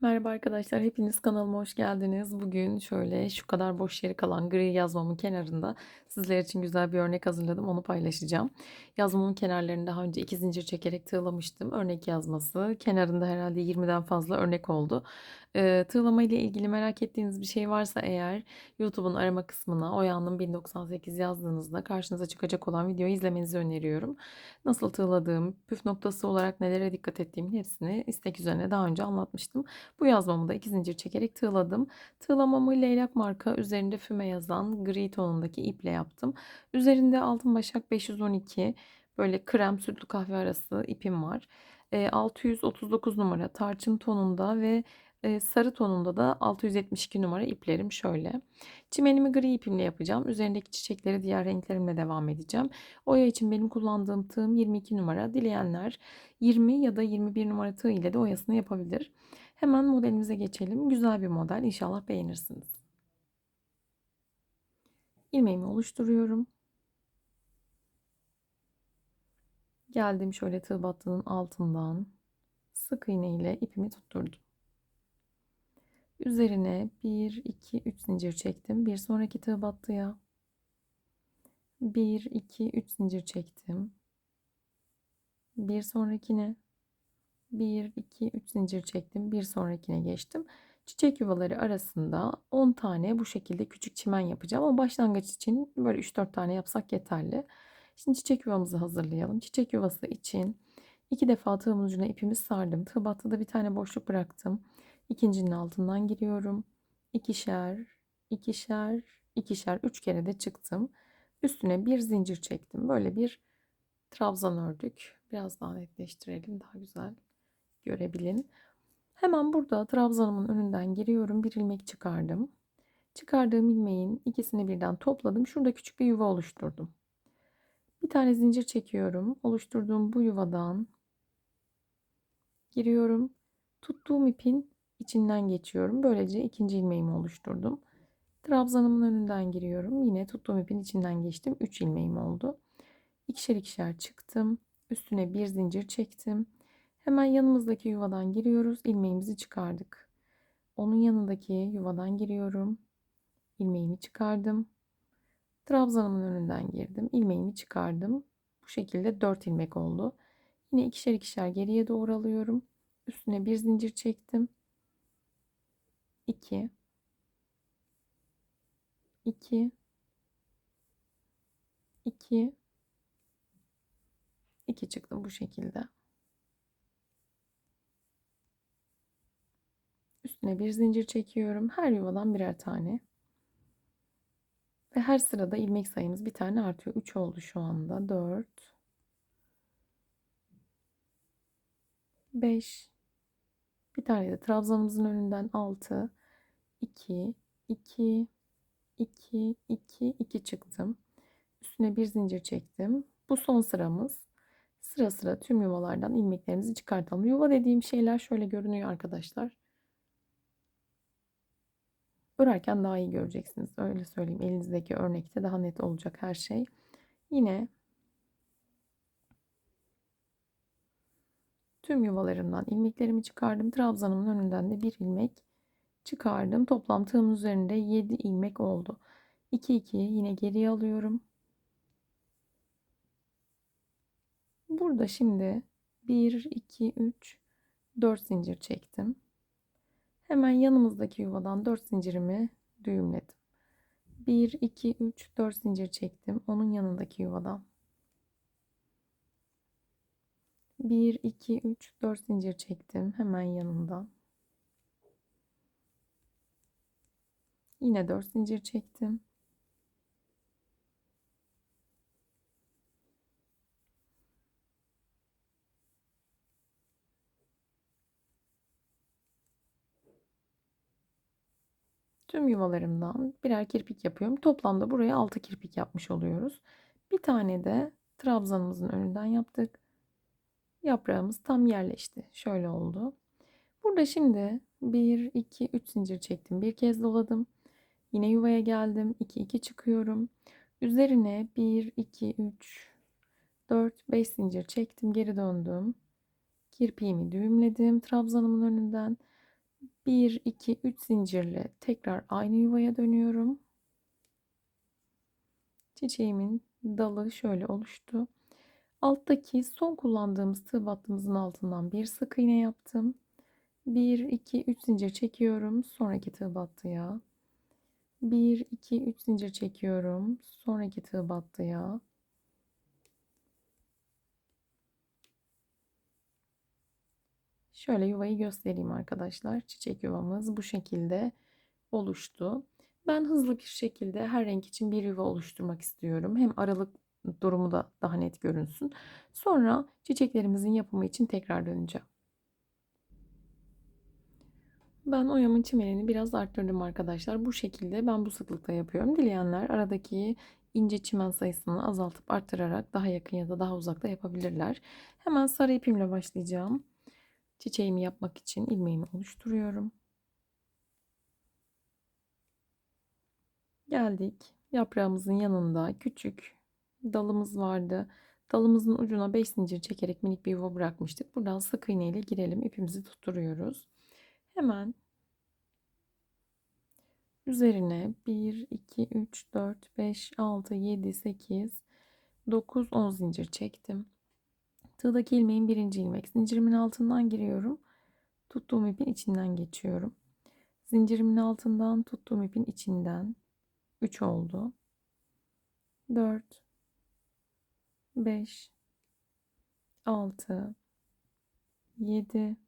Merhaba arkadaşlar, hepiniz kanalıma hoş geldiniz. Bugün şöyle şu kadar boş yeri kalan gri yazmamın kenarında sizler için güzel bir örnek hazırladım. Onu paylaşacağım. Yazmamın kenarlarını daha önce iki zincir çekerek tığlamıştım. Örnek yazması. Kenarında herhalde 20'den fazla örnek oldu. Ee, tığlama ile ilgili merak ettiğiniz bir şey varsa eğer YouTube'un arama kısmına Oyan'ın 1098 yazdığınızda karşınıza çıkacak olan videoyu izlemenizi öneriyorum. Nasıl tığladığım, püf noktası olarak nelere dikkat ettiğimin hepsini istek üzerine daha önce anlatmıştım. Bu yazmamı da iki zincir çekerek tığladım. Tığlamamı leylak marka üzerinde füme yazan gri tonundaki iple yaptım. Üzerinde altın başak 512 böyle krem sütlü kahve arası ipim var. E, 639 numara tarçın tonunda ve sarı tonunda da 672 numara iplerim şöyle. Çimenimi gri ipimle yapacağım. Üzerindeki çiçekleri diğer renklerimle devam edeceğim. Oya için benim kullandığım tığım 22 numara. Dileyenler 20 ya da 21 numara tığ ile de oyasını yapabilir. Hemen modelimize geçelim. Güzel bir model. İnşallah beğenirsiniz. İlmeğimi oluşturuyorum. Geldim şöyle tığ battının altından sık iğne ile ipimi tutturdum. Üzerine 1 2 3 zincir çektim. Bir sonraki tığ battıya 1 2 3 zincir çektim. Bir sonrakine 1 2 3 zincir çektim. Bir sonrakine geçtim. Çiçek yuvaları arasında 10 tane bu şekilde küçük çimen yapacağım. Ama başlangıç için böyle 3-4 tane yapsak yeterli. Şimdi çiçek yuvamızı hazırlayalım. Çiçek yuvası için iki defa tığımın ucuna ipimi sardım. Tığ battıda bir tane boşluk bıraktım. İkincinin altından giriyorum. İkişer, ikişer, ikişer, üç kere de çıktım. Üstüne bir zincir çektim. Böyle bir trabzan ördük. Biraz daha netleştirelim. Daha güzel görebilin. Hemen burada trabzanımın önünden giriyorum. Bir ilmek çıkardım. Çıkardığım ilmeğin ikisini birden topladım. Şurada küçük bir yuva oluşturdum. Bir tane zincir çekiyorum. Oluşturduğum bu yuvadan giriyorum. Tuttuğum ipin içinden geçiyorum. Böylece ikinci ilmeğimi oluşturdum. Trabzanımın önünden giriyorum. Yine tuttuğum ipin içinden geçtim. 3 ilmeğim oldu. İkişer ikişer çıktım. Üstüne bir zincir çektim. Hemen yanımızdaki yuvadan giriyoruz. ilmeğimizi çıkardık. Onun yanındaki yuvadan giriyorum. ilmeğimi çıkardım. Trabzanımın önünden girdim. ilmeğimi çıkardım. Bu şekilde 4 ilmek oldu. Yine ikişer ikişer geriye doğru alıyorum. Üstüne bir zincir çektim. 2 2 2 2 çıktım bu şekilde. Üstüne bir zincir çekiyorum. Her yuvadan birer tane. Ve her sırada ilmek sayımız bir tane artıyor. 3 oldu şu anda. 4 5 bir tane de trabzanımızın önünden 6 2 2 2 2 2 çıktım. Üstüne bir zincir çektim. Bu son sıramız. Sıra sıra tüm yuvalardan ilmeklerimizi çıkartalım. Yuva dediğim şeyler şöyle görünüyor arkadaşlar. Örerken daha iyi göreceksiniz. Öyle söyleyeyim. Elinizdeki örnekte daha net olacak her şey. Yine tüm yuvalarımdan ilmeklerimi çıkardım. Trabzanımın önünden de bir ilmek çıkardım. Toplam tığımın üzerinde 7 ilmek oldu. 2 2 yine geriye alıyorum. Burada şimdi 1 2 3 4 zincir çektim. Hemen yanımızdaki yuvadan 4 zincirimi düğümledim. 1 2 3 4 zincir çektim. Onun yanındaki yuvadan. 1 2 3 4 zincir çektim hemen yanından. Yine 4 zincir çektim. Tüm yuvalarımdan birer kirpik yapıyorum. Toplamda buraya 6 kirpik yapmış oluyoruz. Bir tane de trabzanımızın önünden yaptık. Yaprağımız tam yerleşti. Şöyle oldu. Burada şimdi 1, 2, 3 zincir çektim. Bir kez doladım. Yine yuvaya geldim. 2 2 çıkıyorum. Üzerine 1 2 3 4 5 zincir çektim. Geri döndüm. Kirpiğimi düğümledim trabzanımın önünden. 1, 2, 3 zincirle tekrar aynı yuvaya dönüyorum. Çiçeğimin dalı şöyle oluştu. Alttaki son kullandığımız tığ battığımızın altından bir sık iğne yaptım. 1, 2, 3 zincir çekiyorum. Sonraki tığ battıya. 1, 2, 3 zincir çekiyorum. Sonraki tığ battıya. Şöyle yuvayı göstereyim arkadaşlar. Çiçek yuvamız bu şekilde oluştu. Ben hızlı bir şekilde her renk için bir yuva oluşturmak istiyorum. Hem aralık durumu da daha net görünsün. Sonra çiçeklerimizin yapımı için tekrar döneceğim. Ben oyamın çimenini biraz arttırdım arkadaşlar. Bu şekilde ben bu sıklıkta yapıyorum. Dileyenler aradaki ince çimen sayısını azaltıp arttırarak daha yakın ya da daha uzakta yapabilirler. Hemen sarı ipimle başlayacağım. Çiçeğimi yapmak için ilmeğimi oluşturuyorum. Geldik. Yaprağımızın yanında küçük dalımız vardı. Dalımızın ucuna 5 zincir çekerek minik bir yuva bırakmıştık. Buradan sık iğne ile girelim. İpimizi tutturuyoruz. Hemen üzerine 1, 2, 3, 4, 5, 6, 7, 8, 9, 10 zincir çektim. Tığdaki ilmeğin birinci ilmek. Zincirimin altından giriyorum. Tuttuğum ipin içinden geçiyorum. Zincirimin altından tuttuğum ipin içinden 3 oldu. 4 5 6 7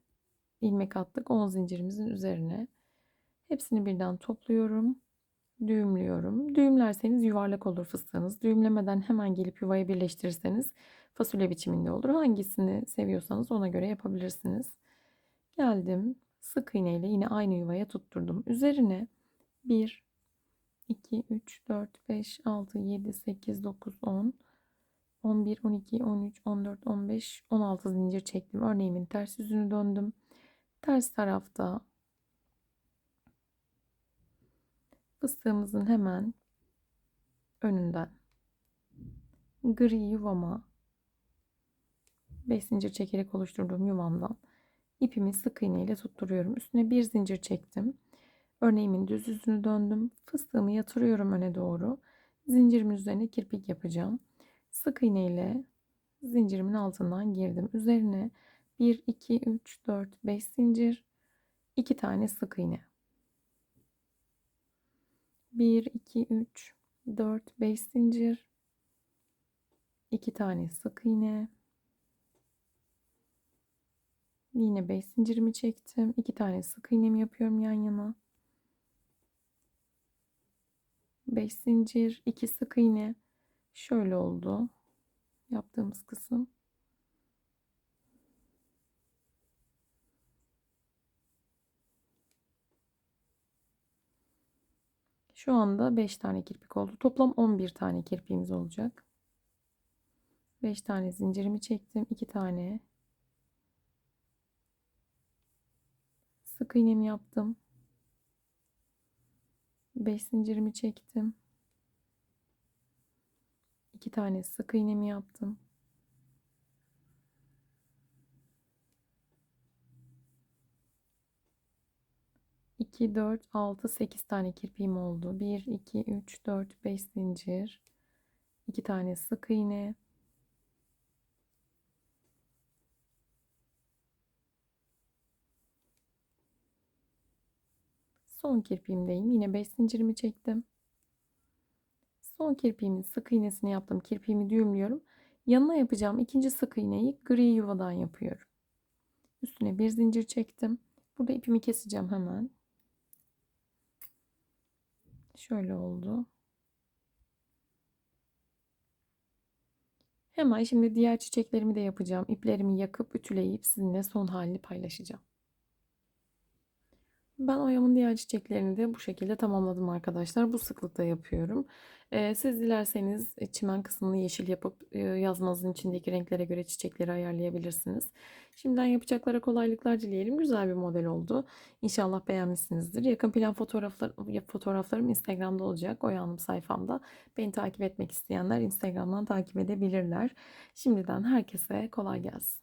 ilmek attık 10 zincirimizin üzerine. Hepsini birden topluyorum. Düğümlüyorum. Düğümlerseniz yuvarlak olur fıstığınız. Düğümlemeden hemen gelip yuvaya birleştirirseniz fasulye biçiminde olur. Hangisini seviyorsanız ona göre yapabilirsiniz. Geldim. Sık iğne ile yine aynı yuvaya tutturdum. Üzerine 1, 2, 3, 4, 5, 6, 7, 8, 9, 10, 11, 12, 13, 14, 15, 16 zincir çektim. Örneğimin ters yüzünü döndüm. Ters tarafta fıstığımızın hemen önünden gri yuvama 5 zincir çekerek oluşturduğum yuvamdan ipimi sık iğne ile tutturuyorum. Üstüne bir zincir çektim. Örneğimin düz yüzünü döndüm. Fıstığımı yatırıyorum öne doğru. Zincirimin üzerine kirpik yapacağım. Sık iğne ile zincirimin altından girdim. Üzerine 1, 2, 3, 4, 5 zincir. 2 tane sık iğne. 1, 2, 3, 4, 5 zincir. 2 tane sık iğne. Yine 5 zincirimi çektim. 2 tane sık iğnemi yapıyorum yan yana. 5 zincir, 2 sık iğne. Şöyle oldu. Yaptığımız kısım. Şu anda 5 tane kirpik oldu. Toplam 11 tane kirpiğimiz olacak. 5 tane zincirimi çektim. 2 tane sık iğnemi yaptım. 5 zincirimi çektim. 2 tane sık iğnemi yaptım. İki, dört, altı, sekiz tane kirpiğim oldu. Bir, iki, üç, dört, beş zincir. iki tane sık iğne. Son kirpiğimdeyim. Yine 5 zincirimi çektim. Son kirpiğimin sık iğnesini yaptım. Kirpiğimi düğümlüyorum. Yanına yapacağım ikinci sık iğneyi gri yuvadan yapıyorum. Üstüne bir zincir çektim. Burada ipimi keseceğim hemen. Şöyle oldu. Hemen şimdi diğer çiçeklerimi de yapacağım. İplerimi yakıp ütüleyip sizinle son halini paylaşacağım. Ben oyamın diğer çiçeklerini de bu şekilde tamamladım arkadaşlar. Bu sıklıkta yapıyorum. Ee, siz dilerseniz e, çimen kısmını yeşil yapıp e, yazmanızın içindeki renklere göre çiçekleri ayarlayabilirsiniz. Şimdiden yapacaklara kolaylıklar dileyelim. Güzel bir model oldu. İnşallah beğenmişsinizdir. Yakın plan fotoğraflar, fotoğraflarım Instagram'da olacak. Oya Hanım sayfamda. Beni takip etmek isteyenler Instagram'dan takip edebilirler. Şimdiden herkese kolay gelsin.